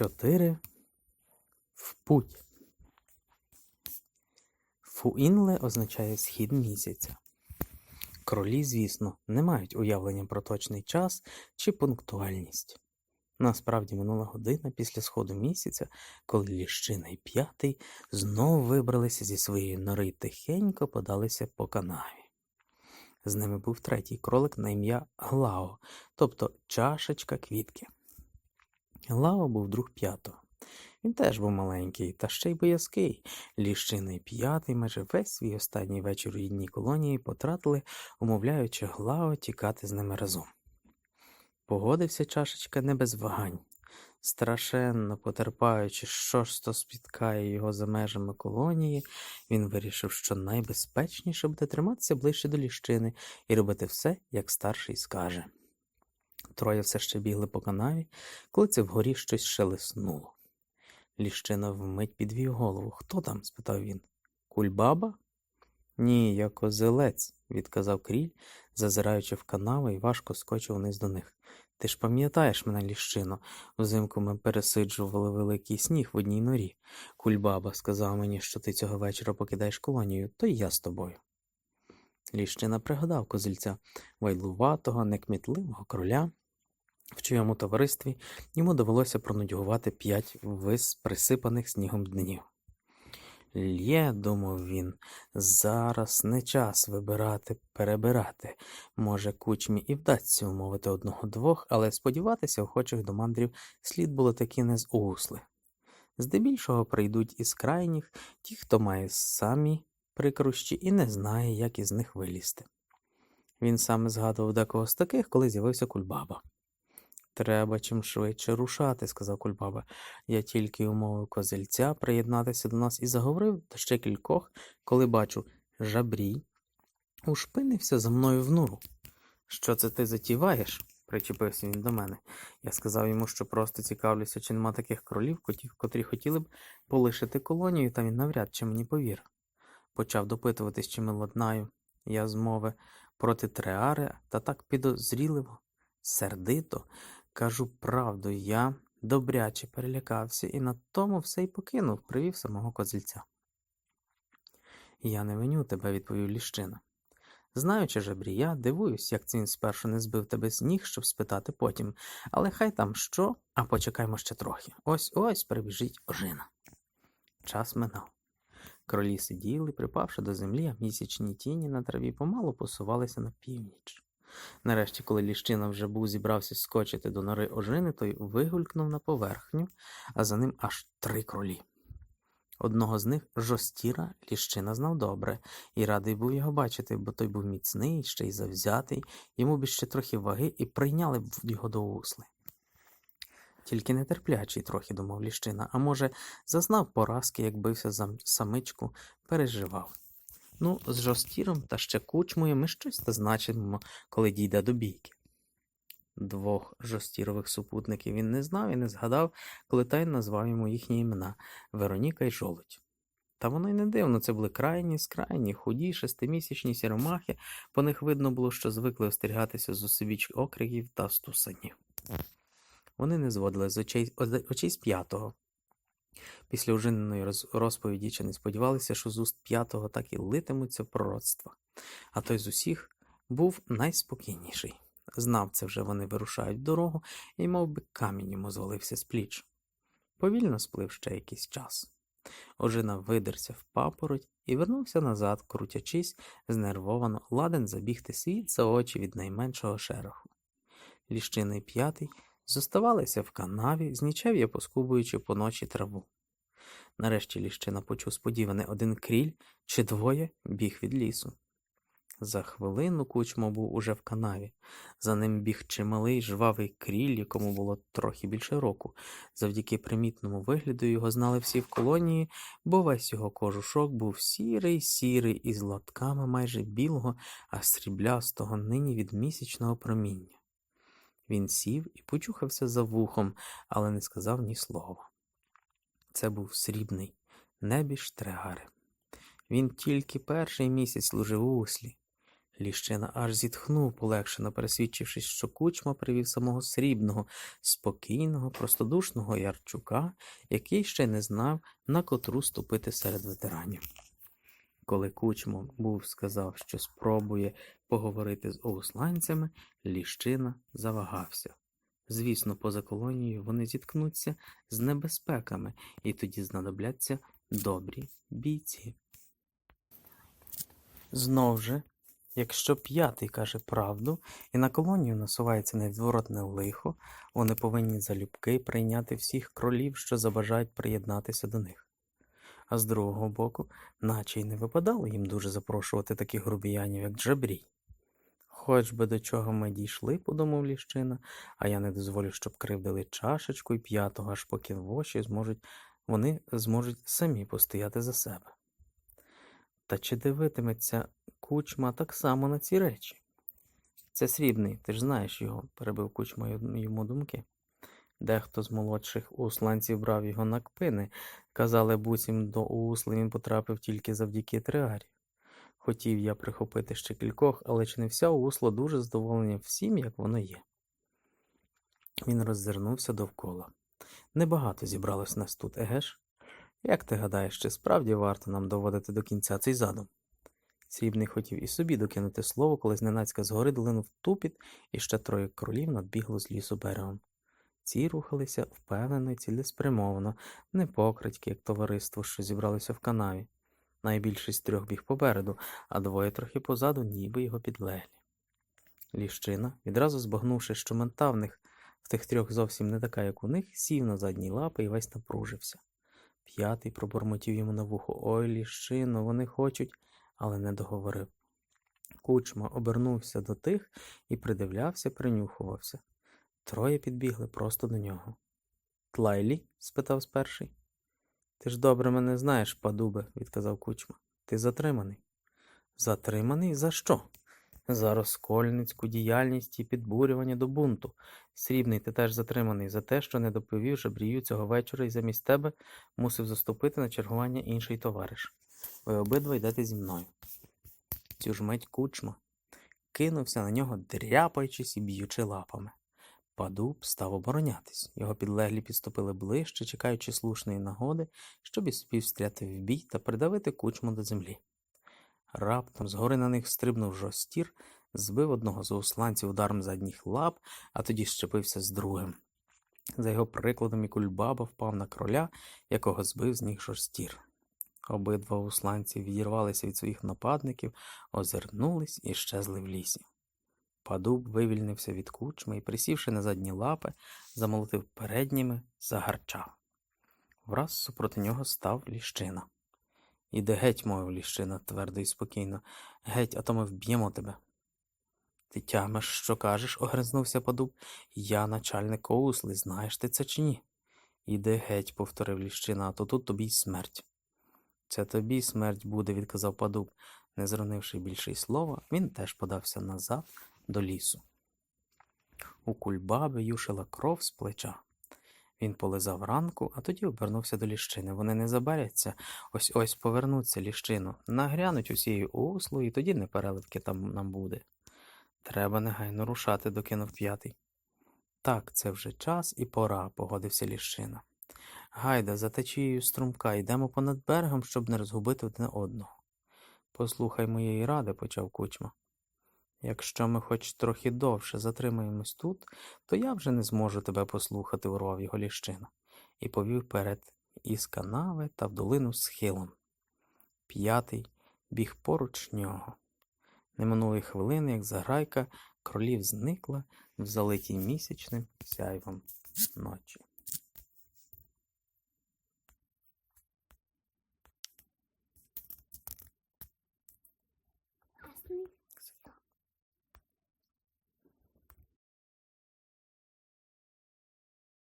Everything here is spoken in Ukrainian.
Чотири в путь. Фуінле означає схід місяця. Кролі, звісно, не мають уявлення про точний час чи пунктуальність. Насправді минула година після сходу місяця, коли Ліщина і п'ятий знову вибралися зі своєї нори тихенько подалися по канаві. З ними був третій кролик на ім'я Глао, тобто чашечка квітки. Глао був друг п'ятого. Він теж був маленький, та ще й боязкий. Ліщина і п'ятий майже весь свій останній вечір у рідній колонії потратили, умовляючи Глао тікати з ними разом. Погодився чашечка не без вагань. Страшенно потерпаючи, що ж то спіткає його за межами колонії, він вирішив, що найбезпечніше буде триматися ближче до ліщини і робити все, як старший скаже. Троє все ще бігли по канаві, коли це вгорі щось шелеснуло. Ліщина вмить підвів голову. Хто там? спитав він. Кульбаба? Ні, я козелець, відказав кріль, зазираючи в канаву і важко скочив вниз до них. Ти ж пам'ятаєш мене, ліщино, взимку ми пересиджували великий сніг в одній норі. Кульбаба сказав мені, що ти цього вечора покидаєш колонію, то й я з тобою. Ліщина пригадав козельця вайлуватого, некмітливого кроля, в чийому товаристві йому довелося пронудьгувати п'ять вис присипаних снігом днів. Лє, думав він, зараз не час вибирати, перебирати. Може, кучмі і вдасться умовити одного-двох, але сподіватися охочих до мандрів слід було таки не з усли. Здебільшого прийдуть із крайніх ті, хто має самі прикрущі і не знає, як із них вилізти. Він саме згадував декого з таких, коли з'явився кульбаба. Треба чим швидше рушати, сказав кульбаба. Я тільки умовив козельця приєднатися до нас і заговорив до ще кількох, коли бачу жабрій. Ушпинився за мною в нуру. Що це ти затіваєш? причепився він до мене. Я сказав йому, що просто цікавлюся, чи нема таких кролів, котів, котрі хотіли б полишити колонію, та він навряд чи мені повірив. Почав допитуватись, чи ми ладнаю. Я змови проти треари, та так підозріливо, сердито. Кажу правду, я добряче перелякався і на тому все й покинув, привів самого козельця. Я не виню тебе, відповів ліщина. Знаючи жебрія, дивуюсь, як це він спершу не збив тебе з ніг, щоб спитати потім, але хай там що, а почекаймо ще трохи. Ось ось прибіжить ожина. Час минав. Кролі сиділи, припавши до землі, а місячні тіні на траві помалу посувалися на північ. Нарешті, коли ліщина вже був зібрався скочити до нори ожини, той вигулькнув на поверхню, а за ним аж три кролі. Одного з них жостіра ліщина знав добре, і радий був його бачити, бо той був міцний, ще й завзятий, йому б ще трохи ваги і прийняли б його до усли. Тільки нетерплячий трохи, думав ліщина, а може, зазнав поразки, як бився за самичку, переживав. Ну, з жостіром та ще кучмою ми щось та значимо, коли дійде до бійки. Двох жостірових супутників він не знав і не згадав, коли та й назвав йому їхні імена Вероніка й Жолудь. Та воно й не дивно, це були крайні, скрайні, худі, шестимісячні сіромахи, по них видно було, що звикли остерігатися з усебіч окриків та стусанів. Вони не зводили з очей з п'ятого, Після ужиненої розповіді чи не сподівалися, що з уст п'ятого так і литимуться пророцтва. А той з усіх був найспокійніший. Знав це вже вони вирушають в дорогу, і мов би камінь йому звалився з пліч. Повільно сплив ще якийсь час. Ожина видерся в папороть і вернувся назад, крутячись, знервовано, ладен забігти світ за очі від найменшого шероху. Ліщини п'ятий зоставалися в канаві, з нічев'я поскубуючи по ночі траву. Нарешті ліщина почув сподіваний один кріль чи двоє біг від лісу. За хвилину кучмо був уже в канаві. За ним біг чималий жвавий кріль, якому було трохи більше року. Завдяки примітному вигляду його знали всі в колонії, бо весь його кожушок був сірий, сірий, із латками майже білого, а сріблястого нині від місячного проміння. Він сів і почухався за вухом, але не сказав ні слова. Це був срібний, небіж Трегари. Він тільки перший місяць служив у услі. Ліщина аж зітхнув, полегшено пересвідчившись, що кучма привів самого срібного, спокійного, простодушного Ярчука, який ще не знав, на котру ступити серед ветеранів. Коли кучма був сказав, що спробує поговорити з оусланцями, Ліщина завагався. Звісно, поза колонією вони зіткнуться з небезпеками, і тоді знадобляться добрі бійці. Знов же, якщо п'ятий каже правду, і на колонію насувається невзворотне лихо, вони повинні залюбки прийняти всіх кролів, що забажають приєднатися до них. А з другого боку, наче й не випадало їм дуже запрошувати таких грубіянів, як Джабрій. Хоч би до чого ми дійшли, подумав Ліщина, а я не дозволю, щоб кривдили чашечку і п'ятого, аж поки воші зможуть, вони зможуть самі постояти за себе. Та чи дивитиметься кучма так само на ці речі? Це срібний, ти ж знаєш його, перебив кучма йому думки. Дехто з молодших усланців брав його на кпини, казали, буцім до усли він потрапив тільки завдяки триарі. Хотів я прихопити ще кількох, але чи не вся усла дуже задоволення всім, як воно є. Він роззирнувся довкола. Небагато зібралось нас тут, еге ж? Як ти гадаєш, чи справді варто нам доводити до кінця цей задум? Срібний хотів і собі докинути слово, коли зненацька згори долинув тупіт, і ще троє кролів надбігло з лісу берегом. Ці рухалися впевнено і цілеспрямовано, не покрадьки, як товариство, що зібралося в канаві. Найбільший з трьох біг попереду, а двоє трохи позаду, ніби його підлеглі. Ліщина, відразу збагнувши, що мента в них в тих трьох зовсім не така, як у них, сів на задні лапи і весь напружився. П'ятий пробормотів йому на вухо Ой, ліщино, вони хочуть, але не договорив. Кучма обернувся до тих і придивлявся, принюхувався. Троє підбігли просто до нього. Тлайлі? спитав сперший. Ти ж добре мене знаєш, падубе, відказав кучма. Ти затриманий. Затриманий за що? За розкольницьку діяльність і підбурювання до бунту. Срібний, ти теж затриманий за те, що не доповів жебрію цього вечора і замість тебе мусив заступити на чергування інший товариш. Ви обидва йдете зі мною. Цю ж мить кучма кинувся на нього, дряпаючись і б'ючи лапами. Падуб став оборонятись. Його підлеглі підступили ближче, чекаючи слушної нагоди, щоб і собі встряти в бій та придавити кучму до землі. Раптом згори на них стрибнув жостір, збив одного з усланців ударом задніх лап, а тоді щепився з другим. За його прикладом і кульбаба впав на кроля, якого збив з ніг жостір. Обидва усланці відірвалися від своїх нападників, озирнулись і щезли в лісі. Падуб вивільнився від кучми і, присівши на задні лапи, замолотив передніми, загарчав. Враз супроти нього став ліщина. Іди геть, мовив ліщина, твердо і спокійно. Геть, а то ми вб'ємо тебе. Ти тямиш, що кажеш, огризнувся падуб. Я начальник оусли, знаєш ти це чи ні? Іди геть, повторив ліщина, а то тут тобі й смерть. Це тобі смерть буде, відказав падуб. Не зронивши більше й слова, він теж подався назад до лісу. У кульбаби юшила кров з плеча. Він полизав ранку, а тоді обернувся до ліщини. Вони не забаряться, ось ось повернуться ліщину, нагрянуть усією услу, і тоді непереливки там нам буде. Треба негайно рушати, докинув п'ятий. Так, це вже час і пора, погодився ліщина. Гайда, за течією струмка, йдемо понад берегом, щоб не розгубити одне одного. Послухай моєї ради, почав кучма. Якщо ми хоч трохи довше затримаємось тут, то я вже не зможу тебе послухати, урвав його ліщина, і повів перед із канави та в долину схилом. П'ятий біг поруч нього. Не минулої хвилини, як заграйка, кролів зникла в залитій місячним сяйвом ночі.